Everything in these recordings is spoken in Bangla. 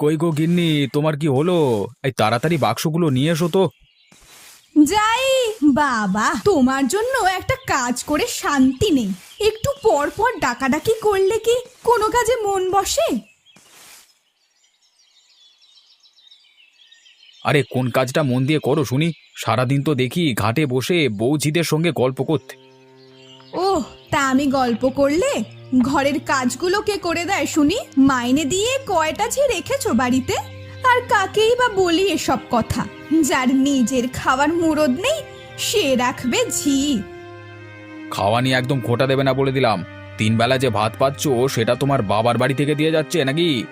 কই গো গিন্নি তোমার কি হলো? এই তাড়াতাড়ি বাক্সগুলো নিয়ে এসো তো। যাই বাবা তোমার জন্য একটা কাজ করে শান্তি নেই। একটু পর পর ডাকাডাকি করলে কি কোনো কাজে মন বসে? আরে কোন কাজটা মন দিয়ে করো শুনি। সারাদিন তো দেখি ঘাটে বসে বৌঝিদের সঙ্গে গল্প করতে। ও তা আমি গল্প করলে ঘরের কাজগুলো কে করে দেয় শুনি? মাইনে দিয়ে কয়টা যে রেখেছো বাড়িতে? আর কাকেই বা বলি এসব কথা? যার নিজের খাওয়ার মুরদ নেই সে রাখবে ঝি। খাওয়া নিয়ে একদম খোটা দেবে না বলে দিলাম। তিন বেলা যে ভাত পাচ্ছ সেটা তোমার বাবার বাড়ি থেকে দিয়ে যাচ্ছে নাকি?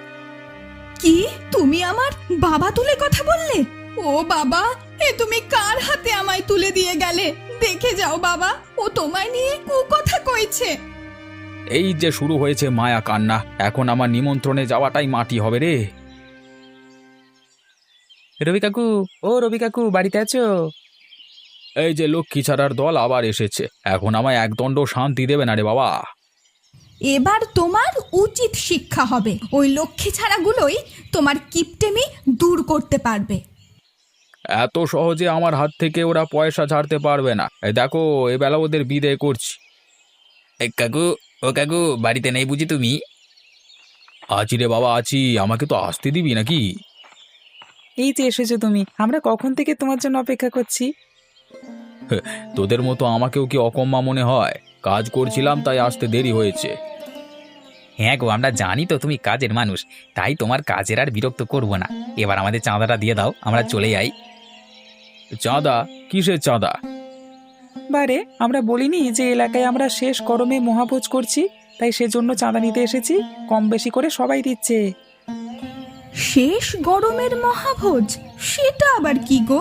কি? তুমি আমার বাবা তুলে কথা বললে? ও বাবা এ তুমি কার হাতে আমায় তুলে দিয়ে গেলে? দেখে যাও বাবা ও তোমায় নিয়ে কু কথা কইছে। এই যে শুরু হয়েছে মায়া কান্না এখন আমার নিমন্ত্রণে যাওয়াটাই মাটি হবে রে। রবি কাকু ও রবি কাকু বাড়িতে আছো? এই যে লক্ষ্মী ছাড়ার দল আবার এসেছে এখন আমায় একদণ্ড শান্তি দেবে না রে বাবা। এবার তোমার উচিত শিক্ষা হবে ওই লক্ষ্মী ছাড়াগুলোই তোমার কিপটেমি দূর করতে পারবে। এত সহজে আমার হাত থেকে ওরা পয়সা ছাড়তে পারবে না। এই দেখো এবেলা ওদের বিদায় করছি। কাকু ও কাকু বাড়িতে নেই বুঝি তুমি? আছি রে বাবা আছি। আমাকে তো আসতে দিবি নাকি? এই যে এসেছ তুমি আমরা কখন থেকে তোমার জন্য অপেক্ষা করছি? তোদের মতো আমাকেও কি অকম্মা মনে হয়? কাজ করছিলাম তাই আসতে দেরি হয়েছে। হ্যাঁ গো আমরা জানি তো তুমি কাজের মানুষ তাই তোমার কাজের আর বিরক্ত করব না। এবার আমাদের চাঁদাটা দিয়ে দাও আমরা চলে যাই। চাঁদা? কিসের চাঁদা? বারে আমরা বলিনি যে এলাকায় আমরা শেষ গরমে মহাভোজ করছি তাই সেজন্য চাঁদা নিতে এসেছি কম বেশি করে সবাই দিচ্ছে। শেষ গরমের মহাভোজ? সেটা আবার কি গো?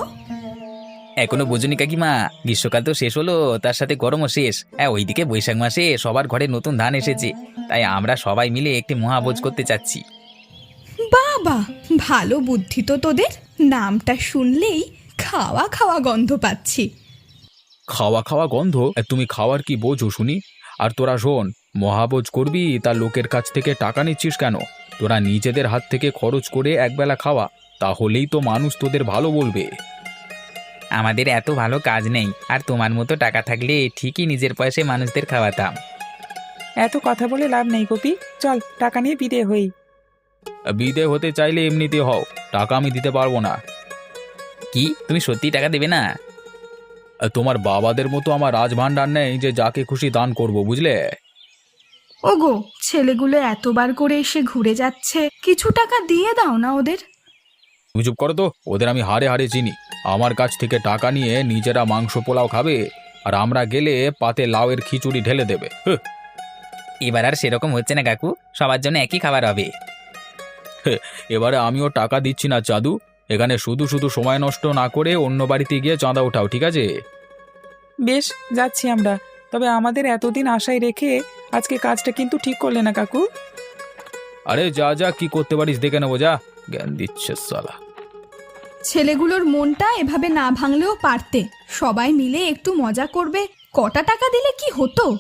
এখনও বোঝনি কাকিমা গ্রীষ্মকাল তো শেষ হলো তার সাথে গরমও শেষ। হ্যাঁ ওইদিকে বৈশাখ মাসে সবার ঘরে নতুন ধান এসেছে তাই আমরা সবাই মিলে একটি মহাভোজ করতে চাচ্ছি। বাবা ভালো বুদ্ধি তো তোদের। নামটা শুনলেই খাওয়া খাওয়া গন্ধ পাচ্ছি। খাওয়া খাওয়া গন্ধ? এ, তুমি খাওয়ার কি বোঝো শুনি? আর তোরা শোন মহাবোজ করবি তা লোকের কাছ থেকে টাকা নিচ্ছিস কেন? তোরা নিজেদের হাত থেকে খরচ করে একবেলা খাওয়া তাহলেই তো মানুষ তোদের ভালো বলবে। আমাদের এত ভালো কাজ নেই আর তোমার মতো টাকা থাকলে ঠিকই নিজের পয়সায় মানুষদের খাওয়াতাম। এত কথা বলে লাভ নেই কপি চল টাকা নিয়ে বিদে হই। বিদে হতে চাইলে এমনিতে হও টাকা আমি দিতে পারব না। কি? তুমি সত্যি টাকা দেবে না? তোমার বাবাদের মতো আমার রাজভাণ্ডার নেই যে যাকে খুশি দান করব বুঝলে? ওগো ছেলেগুলো এতবার করে এসে ঘুরে যাচ্ছে কিছু টাকা দিয়ে দাও না ওদের। তুমি চুপ করো তো ওদের আমি হারে হারে চিনি। আমার কাছ থেকে টাকা নিয়ে নিজেরা মাংস পোলাও খাবে আর আমরা গেলে পাতে লাউয়ের খিচুড়ি ঢেলে দেবে। হুঁ, এবার আর সেরকম হচ্ছে না কাকু। সবার জন্য একই খাবার হবে। এবারে আমিও টাকা দিচ্ছি না চাদু। এখানে শুধু শুধু সময় নষ্ট না করে অন্য বাড়িতে গিয়ে চাঁদা ওঠাও ঠিক আছে? বেশ যাচ্ছি আমরা। তবে আমাদের এতদিন আশায় রেখে আজকে কাজটা কিন্তু ঠিক করলে না কাকু। আরে যা যা কি করতে পারিস দেখে নেব যা। জ্ঞান দিচ্ছে সালা ছেলেগুলোর মনটা এভাবে না ভাঙলেও পারতে। সবাই মিলে একটু মজা করবে। কটা টাকা দিলে কি হতো?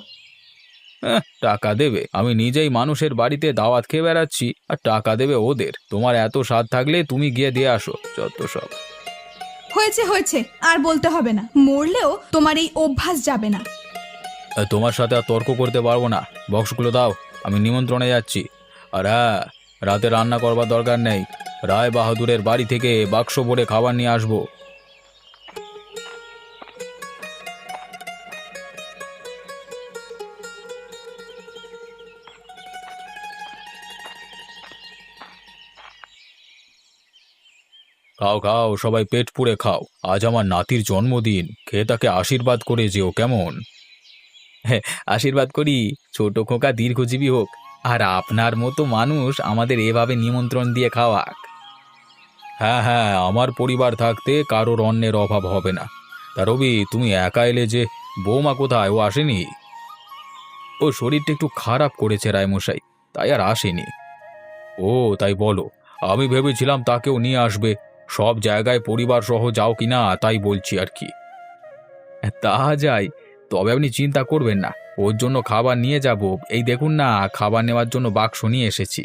টাকা দেবে। আমি নিজেই মানুষের বাড়িতে দাওয়াত খেয়ে বেড়াচ্ছি আর টাকা দেবে ওদের। তোমার এত স্বাদ থাকলে তুমি গিয়ে দিয়ে আসো যত সব। হয়েছে হয়েছে আর বলতে হবে না। মরলেও তোমার এই অভ্যাস যাবে না। আর তোমার সাথে আর তর্ক করতে পারব না। বক্সগুলো দাও আমি নিমন্ত্রণে যাচ্ছি। আর হ্যাঁ রাতে রান্না করবার দরকার নেই। রায় বাহাদুরের বাড়ি থেকে বাক্স ভরে খাবার নিয়ে আসব। খাও খাও, সবাই পেট পুড়ে খাও। আজ আমার নাতির জন্মদিন। খেয়ে তাকে আশীর্বাদ করে যেও কেমন। হ্যাঁ আশীর্বাদ করি। ছোট খোকা দীর্ঘজীবী হোক। আর আপনার মতো মানুষ আমাদের এভাবে নিমন্ত্রণ দিয়ে খাওয়াক। হ্যাঁ হ্যাঁ আমার পরিবার থাকতে কারোর অন্যের অভাব হবে না। তা রবি, তুমি একা এলে যে বৌমা কোথায়? ও আসেনি? ও শরীরটা একটু খারাপ করেছে রায়মশাই, তাই আর আসেনি। ও, তাই বলো। আমি ভেবেছিলাম তাকেও নিয়ে আসবে। সব জায়গায় পরিবার সহ যাও কিনা তাই বলছি আর কি। তা যাই তবে আপনি চিন্তা করবেন না, ওর জন্য খাবার নিয়ে যাব। এই দেখুন না, খাবার নেওয়ার জন্য বাক্স নিয়ে এসেছি।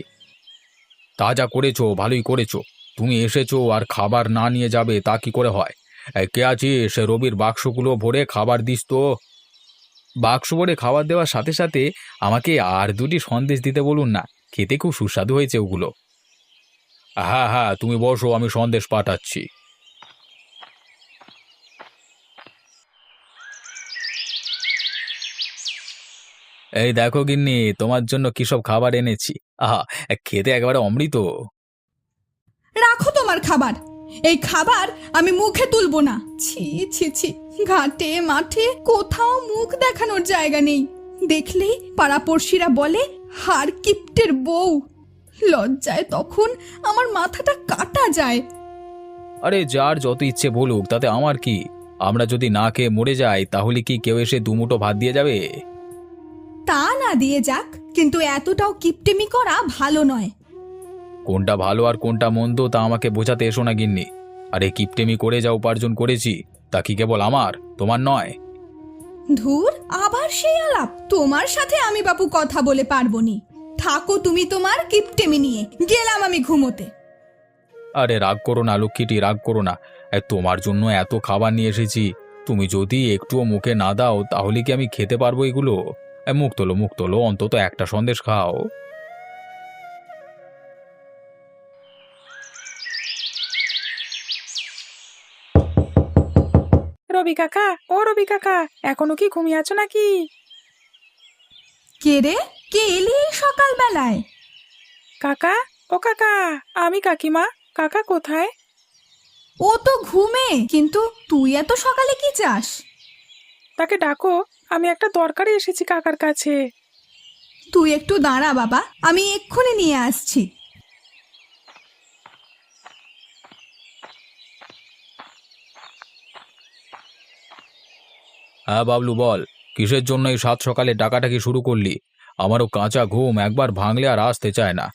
তা যা করেছ, ভালোই করেছ। তুমি এসেছ আর খাবার না নিয়ে যাবে, তা কি করে হয়? কে আছিস? রবির বাক্সগুলো ভরে খাবার দিস তো। বাক্স ভরে খাবার দেওয়ার সাথে সাথে আমাকে আর দুটি সন্দেশ দিতে বলুন না, খেতে খুব সুস্বাদু হয়েছে ওগুলো। হ্যাঁ হ্যাঁ তুমি বসো, আমি সন্দেশ পাঠাচ্ছি। এই দেখো গিন্নি, তোমার জন্য কি সব খাবার এনেছি। আহা, খেতে একেবারে অমৃত। রাখো তোমার খাবার। এই খাবার আমি মুখে তুলবো না। ছি ছি ছি, ঘাটে, মাঠে কোথাও মুখ দেখানোর জায়গা নেই। দেখলেই পাড়াপড়শিরা বলে হার কিপ্টের বউ। লজ্জায় তখন আমার মাথাটা কাটা যায়। আরে যার যত ইচ্ছে বলুক তাতে আমার কি? আমরা যদি না খেয়ে মরে যাই তাহলে কি কেউ এসে দুমুটো ভাত দিয়ে যাবে? তা না দিয়ে যাক কিন্তু এতটাও কিপটেমি করা ভালো নয়। কোনটা ভালো আর কোনটা মন্দ তা আমাকে বোঝাতে এসো না গিন্নি। আরে কিপটেমি করে যা উপার্জন করেছি তা কি কেবল আমার তোমার নয়। ধুর আবার সেই আলাপ। তোমার সাথে আমি বাপু কথা বলে পারব নি। থাকো তুমি তোমার কিপটেমি নিয়ে। গেলাম আমি ঘুমোতে। আরে রাগ করো না লক্ষ্মীটি রাগ করো না। এ, তোমার জন্য এত খাবার নিয়ে এসেছি। তুমি যদি একটুও মুখে না দাও তাহলে কি আমি খেতে পারব এগুলো? এ, মুখ তোলো মুখ তোলো অন্তত একটা সন্দেশ খাও। রবি কাকা ও রবি কাকা এখনও কি ঘুমিয়ে আছো নাকি? কে রে? কে এলি এই সকালবেলায়? কাকা ও কাকা আমি কাকিমা। কাকা কোথায়? ও তো ঘুমে কিন্তু তুই এত সকালে কি চাস? তাকে ডাকো আমি একটা দরকারে এসেছি কাকার কাছে। তুই একটু দাঁড়া বাবা আমি এক্ষুনি নিয়ে আসছি। হ্যাঁ বাবলু বল। কিসের জন্য এই সাত সকালে ডাকাটাকি শুরু করলি? আমারও কাঁচা ঘুম একবার ভাঙলে আর আসতে চায় না।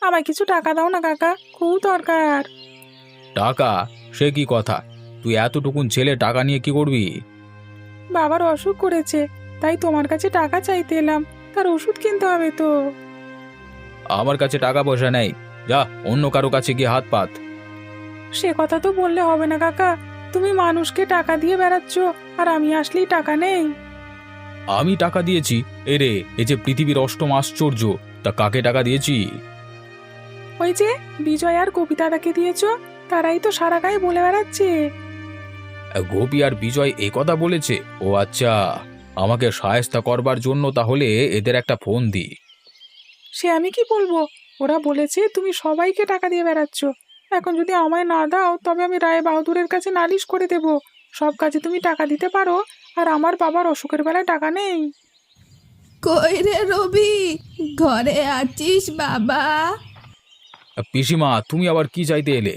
আমায় কিছু টাকা দাও না কাকা। খুব দরকার টাকা? সে কি কথা? তুই এতটুকুন ছেলে টাকা নিয়ে কি করবি? বাবার অসুখ করেছে তাই তোমার কাছে টাকা চাইতে এলাম। তার ওষুধ কিনতে হবে তো। আমার কাছে টাকা পয়সা নেই। যা অন্য কারও কাছে গিয়ে হাত পাত। সে কথা তো বললে হবে না কাকা। তুমি মানুষকে টাকা দিয়ে বেড়াচ্ছ আর আমি আসলেই টাকা নেই। আমি টাকা দিয়েছি। এরে এ যে পৃথিবীর অষ্টম আশ্চর্য তা কাকে টাকা দিয়েছি? ওই যে বিজয় আর গোপী দাদাকে দিয়েছ তারাই তো সারা গায়ে বলে বেড়াচ্ছে। গোপী আর বিজয় এ কথা বলেছে? ও আচ্ছা আমাকে সায়স্তা করবার জন্য তাহলে এদের একটা ফোন দি। সে আমি কি বলব? ওরা বলেছে তুমি সবাইকে টাকা দিয়ে বেড়াচ্ছ। এখন যদি আমায় না দাও তবে আমি রায় বাহাদুরের কাছে নালিশ করে দেব। সব কাজে তুমি টাকা দিতে পারো আর আমার বাবার অসুখের বেলায় টাকা নেই। কই রে রবি? ঘরে আছিস বাবা? পিসিমা তুমি আবার কি চাইতে এলে?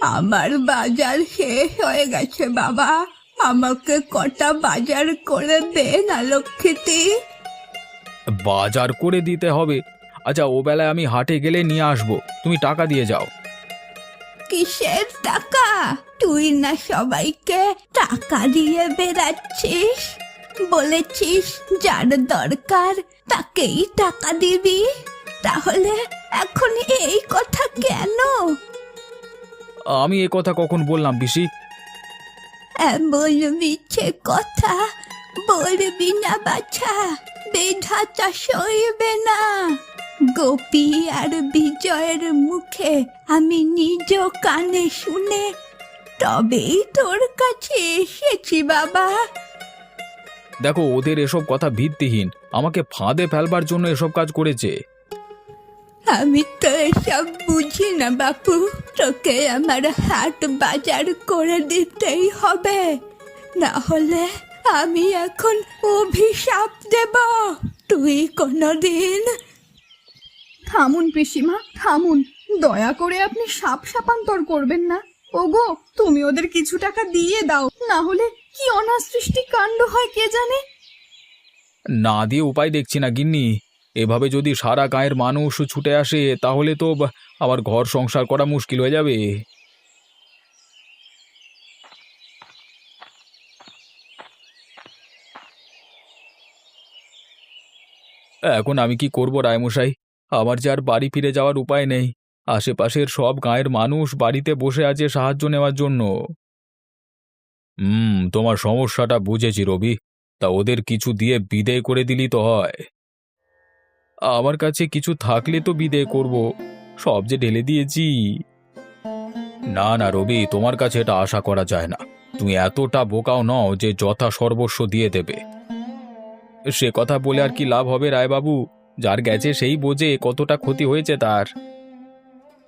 আমার বাজার শেষ হয়ে গেছে বাবা। আমাকে কটা বাজার করে দে না লক্ষ্মীটি। বাজার করে দিতে হবে। আচ্ছা ও বেলায় আমি হাটে গেলে নিয়ে আসব। তুমি টাকা দিয়ে যাও। কিসের টাকা? তুই না সবাইকে টাকা দিয়ে বেড়াচ্ছিস? বলেছিস যার দরকার তাকেই টাকা দিবি? তাহলে এখন এই কথা কেন? আমি এ কথা কখন বললাম পিসি? এমন মিছে কথা বলবি না বাছা বেধাতা সইবে না। গোপী আর বিজয়ের মুখে আমি নিজ কানে শুনে তবেই তোর কাছে এসেছি বাবা। দেখো ওদের এসব কথা ভিত্তিহীন। আমাকে ফাঁদে ফেলবার জন্য এসব কাজ করেছে। আমি তো এসব বুঝি না বাপু। তোকে আমার হাট বাজার করে দিতেই হবে। না হলে আমি এখন অভিশাপ দেব। তুই কোনোদিন থামুন পিসিমা, থামুন। দয়া করে আপনি সাপ সাপান্তর করবেন না। ওগো, তুমি ওদের কিছু টাকা দিয়ে দাও, না হলে কি অনাসৃষ্টি কাণ্ড হয় কে জানে? না দিয়ে উপায় দেখছি না, গিন্নি। এভাবে যদি সারা গায়ের মানুষ ছুটে আসে, তাহলে তো আমার ঘর সংসার করা মুশকিল হয়ে যাবে। এখন আমি কি করব, রায়মশাই? আমার যে আর বাড়ি ফিরে যাওয়ার উপায় নেই। আশেপাশের সব গাঁয়ের মানুষ বাড়িতে বসে আছে সাহায্য নেওয়ার জন্য। হুম, তোমার সমস্যাটা বুঝেছি রবি। তা ওদের কিছু দিয়ে বিদেয় করে দিলি তো হয়। আমার কাছে কিছু থাকলে তো বিদেয় করব। সব যে ঢেলে দিয়েছি। না না রবি, তোমার কাছে এটা আশা করা যায় না। তুমি এতটা বোকাও নও যে যথা সর্বস্ব দিয়ে দেবে। সে কথা বলে আর কি লাভ হবে রায়বাবু? যার গেছে সেই বোঝে কতটা ক্ষতি হয়েছে তার।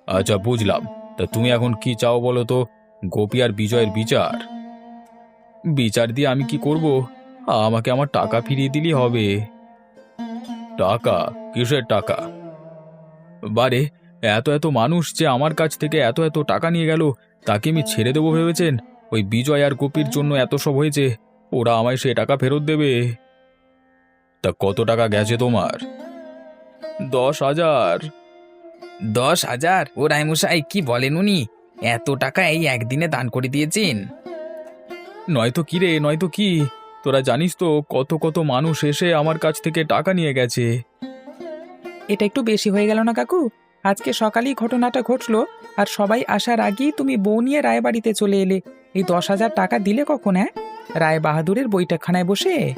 আচ্ছা বুঝলাম। তা তুমি এখন কি চাও বলো তো? গোপী আর বিজয়ের বিচার। বিচার দিয়ে আমি কি করব? আমাকে আমার টাকা ফিরিয়ে দিলেই হবে। টাকা? কিসের টাকা? বারে, এত এত মানুষ যে আমার কাছ থেকে এত এত টাকা নিয়ে গেল তাকে আমি ছেড়ে দেবো ভেবেছেন? ওই বিজয় আর গোপীর জন্য এত সব হয়েছে, ওরা আমায় সে টাকা ফেরত দেবে। তা কত টাকা গেছে তোমার? দশ হাজার। দশ হাজার? ও রায়মশাই কি বলেন উনি? এত টাকা এই একদিনে দান করে দিয়েছেন। নয়তো কি রে নয়তো কি? তোরা জানিস তো কত কত মানুষ এসে আমার কাছ থেকে টাকা নিয়ে গেছে। এটা একটু বেশি হয়ে গেল না কাকু? আজকে সকালেই ঘটনাটা ঘটলো আর সবাই আসার আগেই তুমি বউ নিয়ে রায়বাড়িতে চলে এলে। এই দশ হাজার টাকা দিলে কখন হ্যাঁ রায় বাহাদুরের বইটাখানায় বসে।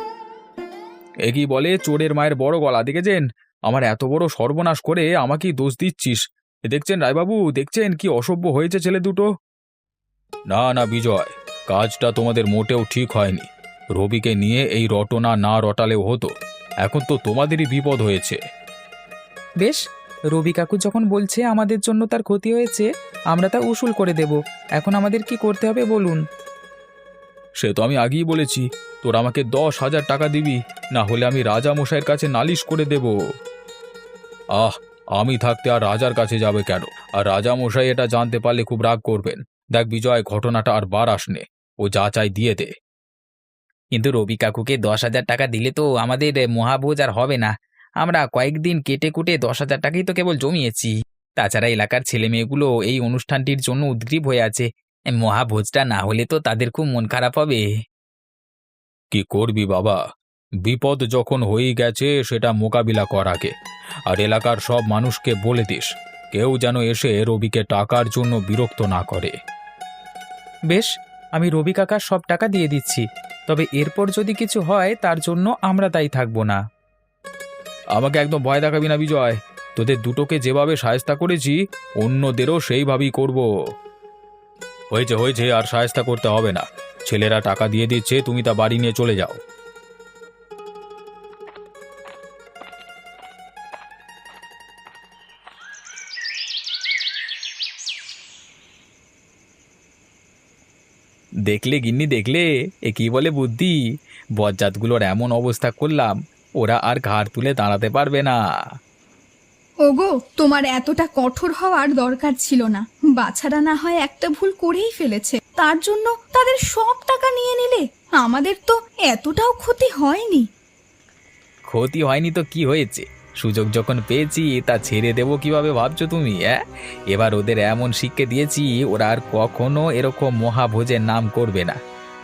এ কি বলে চোরের মায়ের বড় গলা দেখেছেন? আমার এত বড় সর্বনাশ করে আমাকেই দোষ দিচ্ছিস। দেখছেন রায়বাবু দেখছেন কি অসভ্য হয়েছে ছেলে দুটো? না না বিজয় কাজটা তোমাদের মোটেও ঠিক হয়নি। রবিকে নিয়ে এই রটনা না রটালেও হতো। এখন তো তোমাদেরই বিপদ হয়েছে। বেশ রবি কাকু যখন বলছে আমাদের জন্য তার ক্ষতি হয়েছে আমরা তা উসুল করে দেব। এখন আমাদের কি করতে হবে বলুন? সে তো আমি আগেই বলেছি তোর আমাকে দশ হাজার টাকা দিবি না হলে আমি রাজা মশাইয়ের কাছে নালিশ করে দেব। আহ, আমি থাকতে আর রাজার কাছে যাবে কেন? আর রাজা মশাই এটা জানতে পারলে খুব রাগ করবেন। দেখ বিজয়, ঘটনাটা আর বার আসনে। ও যা চাই দিয়ে দে। কিন্তু রবি কাকুকে দশ হাজার টাকা দিলে তো আমাদের মহাভোজ আর হবে না। আমরা কয়েকদিন কেটে কুটে দশ হাজার টাকাই তো কেবল জমিয়েছি। তাছাড়া এলাকার ছেলে মেয়েগুলো এই অনুষ্ঠানটির জন্য উদ্গ্রীব হয়ে আছে। মহাভোজটা না হলে তো তাদের খুব মন খারাপ হবে। কি করবি বাবা? বিপদ যখন হয়ে গেছে সেটা মোকাবিলা করাকে আর এলাকার সব মানুষকে বলে দিস কেউ যেন এসে রবিকে টাকার জন্য বিরক্ত না করে। বেশ আমি রবি কাকার সব টাকা দিয়ে দিচ্ছি তবে এরপর যদি কিছু হয় তার জন্য আমরা তাই থাকব না। আমাকে একদম ভয় দেখাবি না বিজয় তোদের দুটোকে যেভাবে সায়স্তা করেছি অন্যদেরও সেইভাবেই করব। হয়েছে হয়েছে আর সায়স্তা করতে হবে না। ছেলেরা টাকা দিয়ে দিচ্ছে তুমি তা বাড়ি নিয়ে চলে যাও। দেখলে গিন্নি দেখলে? এ কি বলে বুদ্ধি? বজ্জাতগুলোর এমন অবস্থা করলাম ওরা আর ঘাড় তুলে দাঁড়াতে পারবে না। ওগো তোমার এতটা কঠোর হওয়ার দরকার ছিল না। বাছারা না হয় একটা ভুল করেই ফেলেছে। তার জন্য তাদের সব টাকা নিয়ে নিলে আমাদের তো এতটাও ক্ষতি হয়নি। ক্ষতি হয়নি তো কি হয়েছে? সুযোগ যখন পেয়েছি, তা ছেড়ে দেবো কীভাবে ভাবছ তুমি হ্যাঁ এবার ওদের এমন শিক্ষে দিয়েছি, ওরা আর কখনো এরকম মহাভোজের নাম করবে না।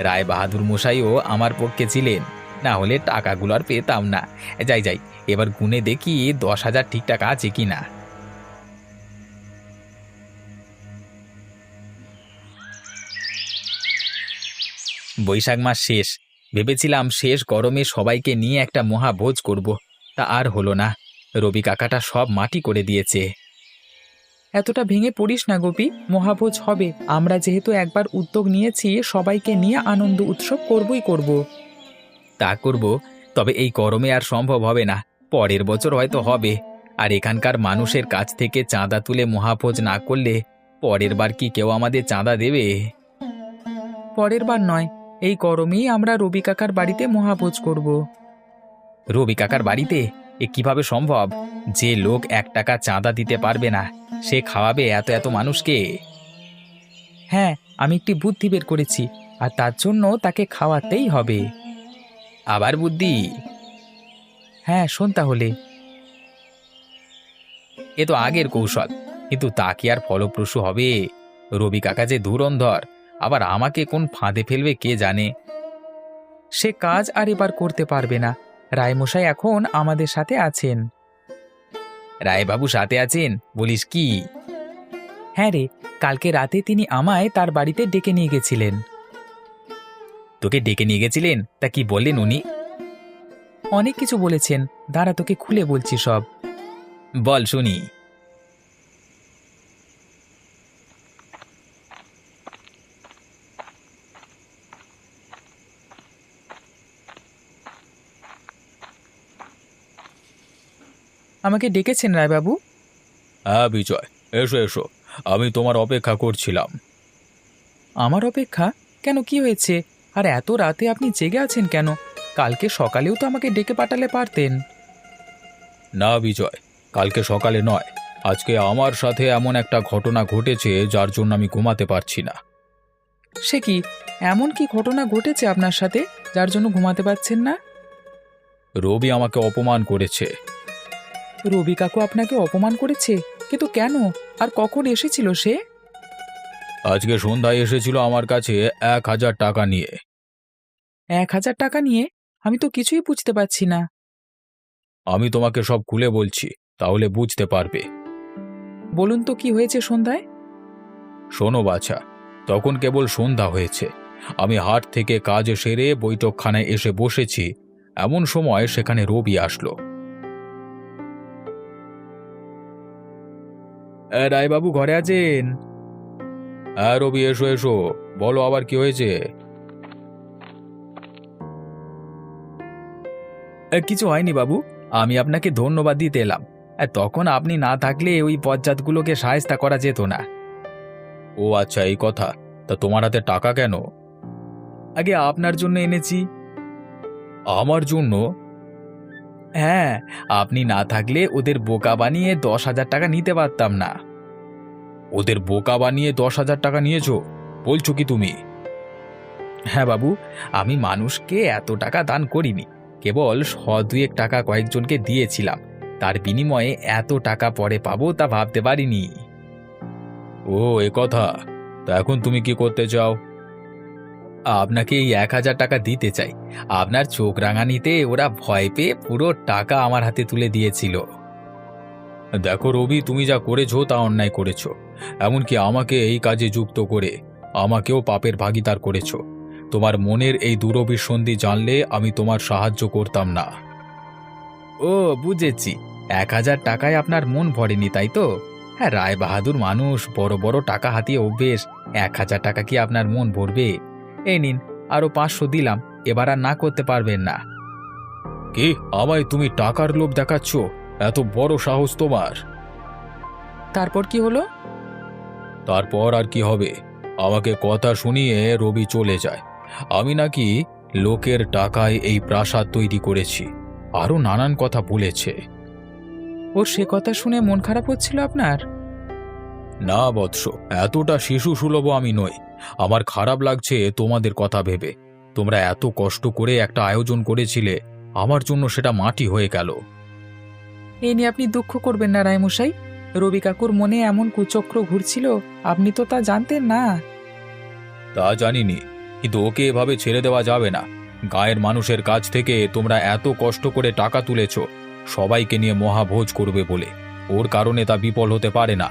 রায় বাহাদুর মশাইও আমার পক্ষে ছিলেন, না হলে টাকাগুলো আর পেতাম না। যাই যাই, এবার গুনে দেখি দশ হাজার ঠিকঠাক আছে কি না। বৈশাখ মাস শেষ, ভেবেছিলাম শেষ গরমে সবাইকে নিয়ে একটা মহাভোজ করব, তা আর হলো না। রবি কাকাটা সব মাটি করে দিয়েছে। এতটা ভেঙে পড়িস না গোপী, মহাভোজ হবে। আমরা যেহেতু একবার উদ্যোগ নিয়েছি, সবাইকে নিয়ে আনন্দ উৎসব করবই করব। তা করব, তবে এই গরমে আর সম্ভব হবে না। পরের বছর হয়তো হবে। আর এখানকার মানুষের কাছ থেকে চাঁদা তুলে মহাভোজ না করলে পরের বার কি কেউ আমাদের চাঁদা দেবে? পরের বার নয়, এই গরমেই আমরা রবি কাকার বাড়িতে মহাভোজ করব। রবি কাকার বাড়িতে? এ কীভাবে সম্ভব? যে লোক এক টাকা চাঁদা দিতে পারবে না, সে খাওয়াবে এত এত মানুষকে। হ্যাঁ আমি একটি বুদ্ধি বের করেছি, আর তার জন্য তাকে খাওয়াতেই হবে। আবার বুদ্ধি? হ্যাঁ শোন তাহলে। এ তো আগের কৌশল, কিন্তু তা কি আর ফলপ্রসূ হবে? রবি কাকা যে ধুরন্ধর, আবার আমাকে কোন ফাঁদে ফেলবে কে জানে? সে কাজ আর এবার করতে পারবে না। রায়মশাই এখন আমাদের সাথে আছেন। রায়বাবু সাথে আছেন? বলিস কি? হ্যাঁ রে, কালকে রাতে তিনি আমায় তার বাড়িতে ডেকে নিয়ে গেছিলেন। তোকে ডেকে নিয়ে গেছিলেন? তা কি বললেন উনি? অনেক কিছু বলেছেন। দাঁড়া তোকে খুলে বলছি সব। বল শুনি। আমাকে ডেকেছেন রায়বাবু? হ্যাঁ বিজয়। এসো এসো। আমি তোমার অপেক্ষা করছিলাম। আমার অপেক্ষা? কেন কি হয়েছে? আর এত রাতে আপনি জেগে আছেন কেন? কালকে সকালেও তো আমাকে ডেকে পাঠালে পারতেন। না বিজয়। কালকে সকালে নয়। আজকে আমার সাথে এমন একটা ঘটনা ঘটেছে যার জন্য আমি ঘুমাতে পারছি না। সে কি? এমন কি ঘটনা ঘটেছে আপনার সাথে যার জন্য ঘুমাতে পারছেন না? রবি আমাকে অপমান করেছে। রবি কাকু আপনাকে অপমান করেছে কিন্তু কেন? আর কখন এসেছিল সে? আজকে সন্ধ্যায় এসেছিল আমার কাছে এক হাজার টাকা নিয়ে। এক হাজার টাকা নিয়ে? আমি তো কিছুই বুঝতে পারছি না। আমি তোমাকে সব খুলে বলছি তাহলে বুঝতে পারবে। বলুন তো কি হয়েছে সন্ধ্যায়? শোনো বাছা তখন কেবল সন্ধ্যা হয়েছে। আমি হাট থেকে কাজ সেরে বৈঠকখানায় এসে বসেছি। এমন সময় সেখানে রবি আসলো। রায়বাবু ঘরে আছেন? হ্যাঁ রবি, এসো এসো। বলো আবার কি হয়েছে? কিছু হয়নি বাবু। আমি আপনাকে ধন্যবাদ দিতে এলাম। তখন আপনি না থাকলে ওই পজ্জাতগুলোকে সায়স্তা করা যেত না। ও আচ্ছা এই কথা। তা তোমার হাতে টাকা কেন? আগে আপনার জন্য এনেছি। আমার জন্য? হ্যাঁ আপনি না থাকলে ওদের বোকা বানিয়ে দশ হাজার টাকা নিতে পারতাম না। ওদের বোকা বানিয়ে দশ হাজার টাকা নিয়েছো, বলছো কি তুমি? হ্যাঁ বাবু, আমি মানুষকে এত টাকা দান করিনি, কেবল শ দুয়েক টাকা কয়েকজনকে দিয়েছিলাম, তার বিনিময়ে এত টাকা পরে পাবো তা ভাবতে পারিনি। ও, এ কথা, তা এখন তুমি কি করতে চাও? আপনাকে এই এক হাজার টাকা দিতে চাই। আপনার চোখ রাঙানিতে ওরা ভয় পেয়ে পুরো টাকা আমার হাতে তুলে দিয়েছিল। দেখো রবি, তুমি যা করেছ তা অন্যায় করেছ। এমনকি আমাকে এই কাজে যুক্ত করে আমাকেও পাপের ভাগিদার করেছ। তোমার মনের এই দূরভিসন্ধি জানলে আমি তোমার সাহায্য করতাম না। ও, বুঝেছি। এক হাজার টাকায় আপনার মন ভরেনি, তাই তো? হ্যাঁ রায় বাহাদুর মানুষ, বড় বড় টাকা হাতিয়ে অভ্যেস। এক হাজার টাকা কি আপনার মন ভরবে? এই নিন আরও পাঁচশো দিলাম এবার আর না করতে পারবেন না। কি আমায় তুমি টাকার লোভ দেখাচ্ছ? এত বড় সাহস তোমার। তারপর কি হলো? তারপর আর কি হবে? আমাকে কথা শুনিয়ে রবি চলে যায়। আমি নাকি লোকের টাকায় এই প্রাসাদ তৈরি করেছি। আরও নানান কথা বলেছে। ওর সে কথা শুনে মন খারাপ হচ্ছিল আপনার? না বৎস এতটা শিশু সুলভ আমি নই। আমার খারাপ লাগছে তোমাদের কথা ভেবে। তোমরা এত কষ্ট করে একটা আয়োজন করেছিলে আমার জন্য সেটা মাটি হয়ে গেল। এ নিয়ে আপনি দুঃখ করবেন না রায়মশাই। রবি কাকুর মনে এমন কুচক্র ঘুরছিল আপনি তো তা জানতেন না। তা জানিনি কিন্তু ওকে এভাবে ছেড়ে দেওয়া যাবে না। গায়ের মানুষের কাছ থেকে তোমরা এত কষ্ট করে টাকা তুলেছ সবাইকে নিয়ে মহাভোজ করবে বলে। ওর কারণে তা বিফল হতে পারে না।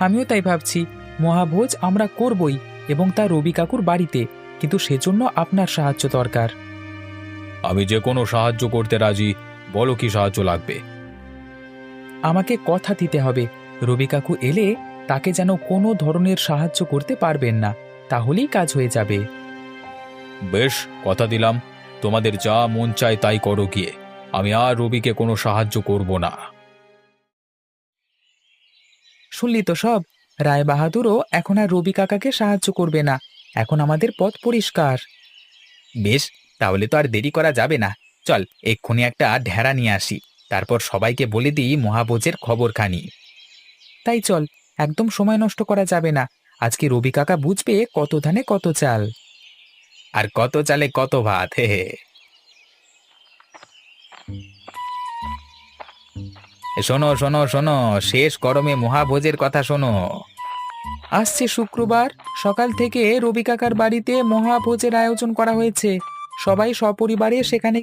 আমিও তাই ভাবছি মহাভোজ আমরা করবই এবং তা রবি কাকুর বাড়িতে কিন্তু সেজন্য আপনার সাহায্য দরকার। আমি যে কোনো সাহায্য করতে রাজি বলো কি সাহায্য লাগবে? আমাকে কথা দিতে হবে। রবি কাকু এলে তাকে যেন কোনো ধরনের সাহায্য করতে পারবেন না তাহলেই কাজ হয়ে যাবে। বেশ কথা দিলাম। তোমাদের যা মন চায় তাই করো গিয়ে। আমি আর রবিকে কোনো সাহায্য করব না। শুনলি তো সব? রায় বাহাদুরও এখন আর রবি কাকাকে সাহায্য করবে না। এখন আমাদের পথ পরিষ্কার। বেশ, তাহলে তো আর দেরি করা যাবে না। চল, এক্ষুনি একটা ঢেরা নিয়ে আসি। তারপর সবাইকে বলে দিই মহাভোজের খবরখানি। তাই চল, একদম সময় নষ্ট করা যাবে না। আজকে রবি কাকা বুঝবে কত ধানে কত চাল। আর কত চালে কত ভাত, হে হে। শোনো শোনো শোনো, শেষ গরমে মহাভোজের কথা শোনো। আসছে শুক্রবার, সকাল থেকে রবি কাকার বাড়িতে মহাভোজের আয়োজন করা হয়েছে। সবাই সপরিবারে সেখানে